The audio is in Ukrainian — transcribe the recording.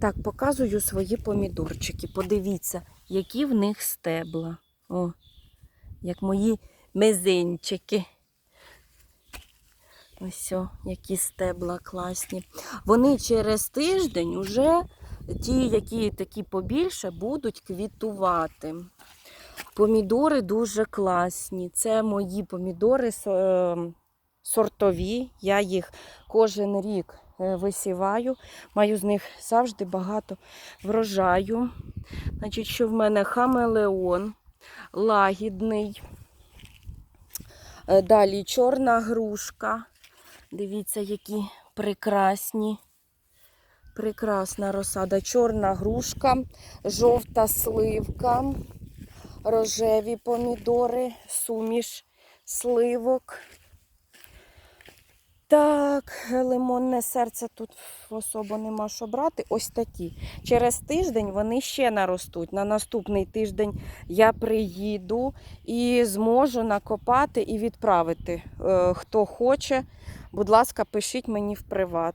Так, показую свої помідорчики. Подивіться, які в них стебла. О, як мої мизинчики. Ось, о, які стебла класні. Вони через тиждень уже ті, які такі побільше, будуть квітувати. Помідори дуже класні. Це мої помідори е, сортові. Я їх кожен рік висіваю. Маю з них завжди багато врожаю. Значить, що в мене хамелеон, лагідний. Е, Далі чорна грушка. Дивіться, які прекрасні. Прекрасна розсада. Чорна грушка, жовта сливка, рожеві помідори, суміш сливок. Так, лимонне серце тут особо нема що брати. Ось такі. Через тиждень вони ще наростуть. На наступний тиждень я приїду і зможу накопати і відправити. Е, Хто хоче, будь ласка, пишіть мені в приват.